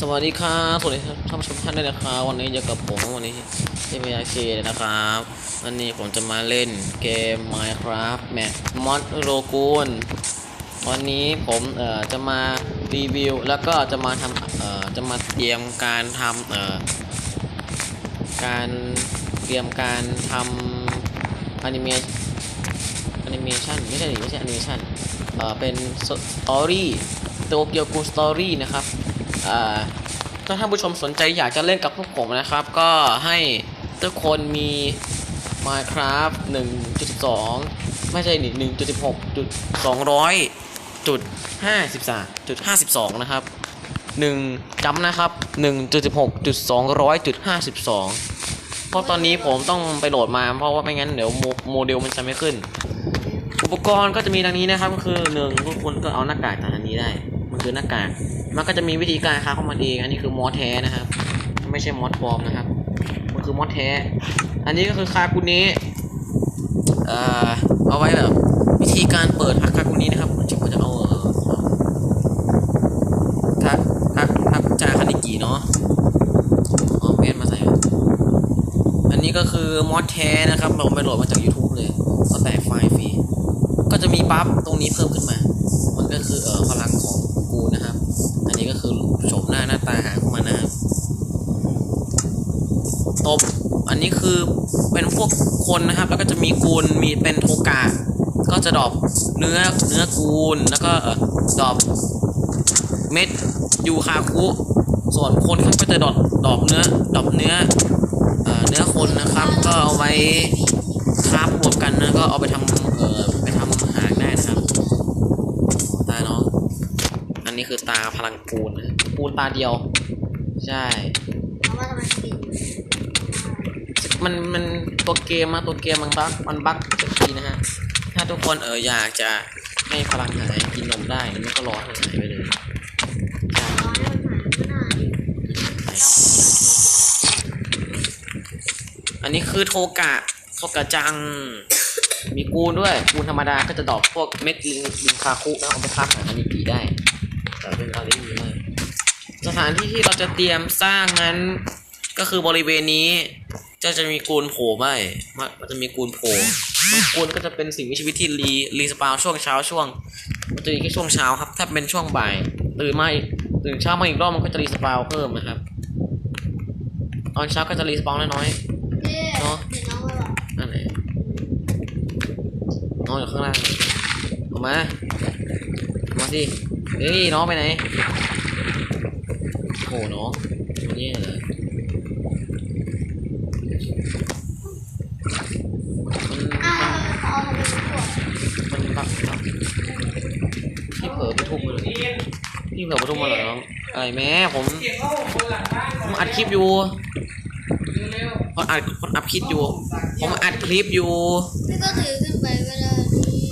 สวัสดีครับสวัสดีท่านผู้ชมท่านด้วยนะครับวันนี้อยู่กับผมวันนี้เจมยาเคนะครับวันนี้ผมจะมาเล่นเกม Minecraft แมปมอดโรกูนวันนี้ผมเอ่อจะมารีวิว แล้วก็จะมาทำเอ่อจะมาเตรียมการทำเอ่อการเตรียมการทำอนิเมชแอนิเมชันไม่ใช่ไม่ใช่แอนิเมชันเอ่อเป็นสตอรี่โตเกียวกูสตอรี่นะครับ ถ้าท่านผู้ชมสนใจอยากจะเล่นกับพวกผมนะครับ ก็ให้ทุกคนมี Minecraft 1.2 ไม่ใช่หนึ่ง1.16จุด200จุด53จุด52นะครับ1จำนะครับ1.16จุด200จุด52เพราะตอนนี้ผมต้องไปโหลดมาเพราะว่าไม่งั้นเดี๋ยวโมโมเดลมันจะไม่ขึ้น อุปกรณ์ก็จะมีดังนี้นะครับก็คือหนึ่งทุกคนก็เอาหน้ากากจากอันนี้ได้ มันคือหน้ากาก มันก็จะมีวิธีการค้าของมันเองอันนี้คือมอสแท้นะครับ ไม่ใช่มอสปลอมนะครับ มันคือมอสแท้ อันนี้ก็คือคากุเนะเอ่อเอาไว้แบบวิธีการเปิดคากุเนะนะครับผมจะผมจะเอาเออทักทักทักจาคานิกิเนาะเอาเพจมาใส่ อันนี้ก็คือมอสแท้นะครับ เราไปโหลดมาจาก YouTube เลยก็แตกไฟล์ฟรีก็จะมีบัฟตรงนี้เพิ่มขึ้นมา มันก็คือเอ่อพลังของกูนะครับ อันนี้ก็ คือโฉมหน้าหน้าตาหางของมันนะครับตบอันนี้คือเป็นพวกคนนะครับ แล้วก็จะมีกูลมีเป็นโทกะก็จะดอปเนื้อเนื้อกูลแล้วก็ดอปเม็ดยูคาคุส่วนคนเขาก็จะดอปดอปเนื้อดอปเนื้อเอ่อเนื้อคนนะครับ ก็เอาไว้คราฟรวมกันนะก็เอาไปทำเอ่อไปทำหางได้นะครับ ตาน้อง อั นนี้คือตาพลังปูนนะปูนตาเดียว ใช่ เพราะว่าทำไมปิดมันมันตัวเกมอะตัวเกมมันบั๊กมันบั๊กทุกทีนะฮะ ถ้าทุกคนเอออยากจะให้พลังหายกินนมได้มันก็รอให้หายไปเลยใช่ร้อยให้มันหายไม่ได้อันนี้คือโทกะโทกะจัง มีกูนด้วยกูนธรรมดาก็จะดอกพวกเม็ดลิงลิงคาคุนะเอาไปพักหาฮันิกิได้ แต่เป็นอะไรที่ดีมากสถานที่ที่เราจะเตรียมสร้างนั้น ก็คือบริเวณนี้จะจะมีกูนโผล่ไปมันมันจะมีกูนโผล่บางกูนก็จะเป็นสิ่งมีชีวิตที่รีรีสปาวช่วงเช้าช่วง มันจะมีแค่ช่วงเช้าครับ ถ้าเป็นช่วงบ่ายตื่นมาอีกตื่นเช้ามาอีกรอบมันก็จะรีสปาวเพิ่มนะครับ ตอนเช้าก็จะรีสปาวน้อยเอ๊ะเดี๋ยวน้องไปบอกๆนั่นแหละน้องอยู่ข้างล่างออกมาออกมาสิ เฮ้ยน้องไปไหนโอ้น้องตัวนี้เหรออ้าวเอาทำไมไม่บอกมันบักบักพี่เผลอไปทุ่มมาเลยพี่เผลอไปทุ่มมาเหรอน้องอะไรแม่ผมผมอัดคลิปอยู่ผมอัดผมอัดคลิปอยู่ ผมอัดคลิปอยู่พี่ก็ถือขึ้นไปเวลานี้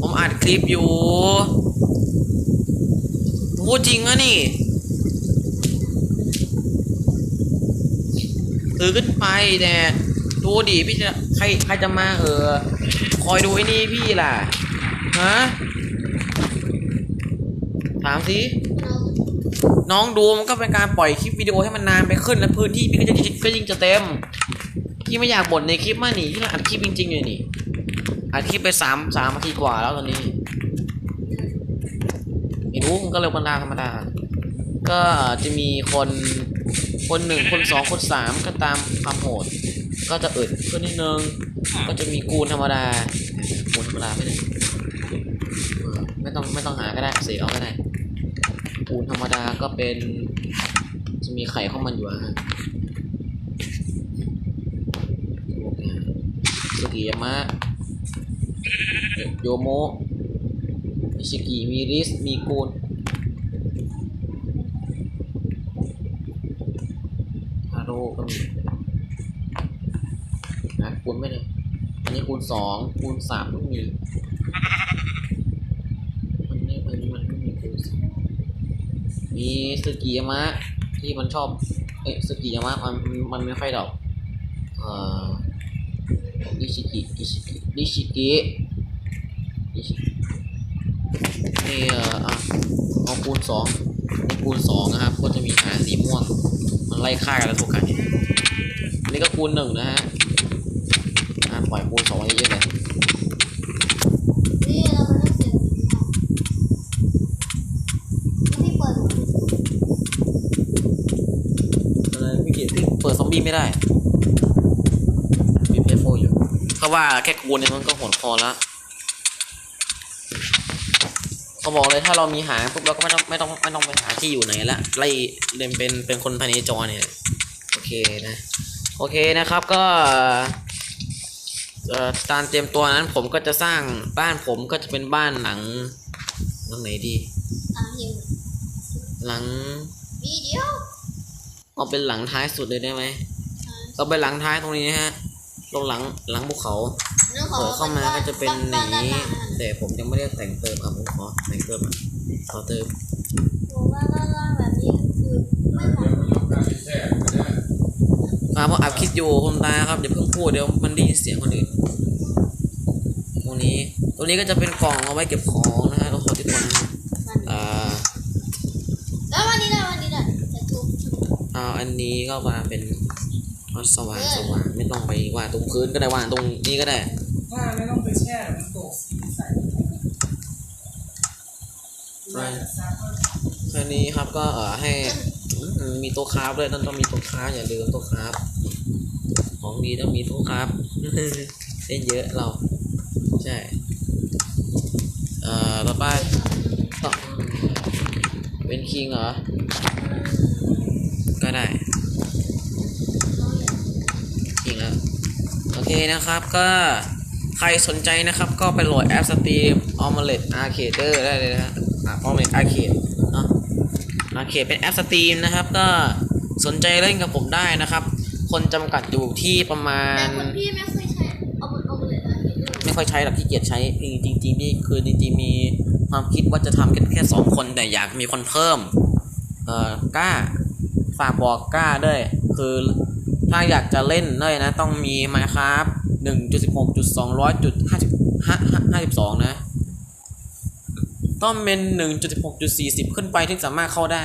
ผม อัดคลิปอยู่พูดจริงอะนี่ถือขึ้นไปแต่ดูดิพี่จะใครใครจะมาเออ คอยดูไอ้นี่พี่ล่ะ ฮะ ถามสิน้องดูมันก็เป็นการปล่อยคลิปวิดีโอให้มันนานไปขึ้นแล้วพื้นที่พี่ก็จะก็ยิ่งจะเต็ม พี่ไม่อยากบ่นในคลิปมากนี่ที่เราอัดคลิปจริงๆเลยนี่ อัดคลิปไปสามสามนาทีกว่าแล้วตอนนี้ไม่รู้มันก็เร็วธรรมดาธรรมดา ก็จะมีคนคนหนึ่งคนสองคนสามก็ตามความโหด ก็จะอึดขึ้นนิดนึง ก็จะมีกูนธรรมดากูนธรรมดาไม่ได้ไม่ต้องไม่ต้องหาก็ได้เสียเอาก็ได้ปูนธรรมดาก็เป็น จะมีไข่เข้ามันอยู่อะฮะสุกิยามะ โยโมอิชิกิมีริส มีกูนฮาโร่ก็มีนะคูณไม่เลยอันนี้คูณสองคูณสามก็มีมันไม่มันมันไม่มีคูณสองมีสกิยามะที่มันชอบ เอ๊ะสกิยามะมันมันไม่ค่อยดอกเอ่อ ดิชิกิดิชิกิดิชิกิดิชินี่เอ่ออะเอาคูณสองคูณสองนะครับ ก็จะมีหาสีม่วง มันไล่ฆ่ากันแล้วถูกกันอันนี้ก็คูณหนึ่งนะฮะอ่าปล่อยคูณสองไว้เยอะๆเลยนี่เรามานั่งเสียงที่เปิดหมดอะไรพี่เกียรพี่เปิดซอมบี้ไม่ได้มีเพย์โฟอยู่ เขาว่าแค่คูณเนี่ยมันก็โหดพอละเขาบอกเลยถ้าเรามีหางปุ๊บเราก็ไม่ต้องไม่ต้องไม่ต้องไปหาที่อยู่ไหนละไล่เดินเป็นเป็นคนภายในจอเนี่ย โอเคนะ โอเคนะครับก็เอ่อการเตรียมตัวนั้นผมก็จะสร้างบ้านผมก็จะเป็นบ้านหลังหลังไหนดีอะยังหลังวิดีโอเอาเป็นหลังท้ายสุดเลยได้ไหมอะเอาเป็นหลังท้ายตรงนี้นะฮะ ตรงหลังหลังภูเขาเรื่องขอเปิดเข้ามาก็จะเป็นหบ้านีด้านหลังแต่ผมยังไม่ได้แต่งเติมครับผมขอแต่งเติมอะขอเติมผมว่าด้านล่างแบบนี้คือไม่เหมาะครับเพราะอัพคลิดอยู่คุณตาครับเดี๋ยวเพิ่งพูดเดี๋ยวมันได้ยินเสียงคนอื่นตรงนี้ตรงนี้ก็จะเป็นกล่องเอาไว้เก็บของนะฮะขอที่คนนะฮะมันอ่าแล้ววันนี้ได้วันนี้ได้จะทุบเอาอันนี้ก็มาเป็น เอาสว่างสว่างไม่ต้องไปวางตรงพื้นก็ได้วางตรงนี้ก็ได้ถ้าไม่ต้องไปแช่น้ำตกสีใสใช่แค่นี้ครับก็เออให้อืมมีโต๊ะคราฟด้วยต้องต้องมีโต๊ะคราฟอย่าลืมโต๊ะคราฟของดีต้องมีโต๊ะคราฟเล่นเยอะเราใช่เอ่อต่อไปต่อเป็นคิงเหรอก็ได้คิงแล้วโอ เคนะครับก็ใครสนใจนะครับ ก็ไปโหลดแอปสตรีม Omelet Arcader ได้เลยนะฮะอะ Omelet Arcade เนาะ Arcade เป็นแอปสตรีมนะครับ ก็สนใจเล่นกับผมได้นะครับ คนจำกัดอยู่ที่ประมาแต่ณ คนพี่ไม่ค่อยใช้เอาเอาเอาเลยนะเห็นด้วยไม่ค่อยใช้หรอกที่เกียจใช้จริงจริงๆนี่คือจริงๆมีความคิดว่าจะทำแค่แค่สองคนแต่อยากมีคนเพิ่ม เอ่อกล้าฝากบอกกล้าด้วย คือ ถ้าอยากจะเล่นเลยนะ ต้องมี Minecraft 1.16.200.52นะ ต้องเป็น 1.16.40 ขึ้นไปถึงสามารถเข้าได้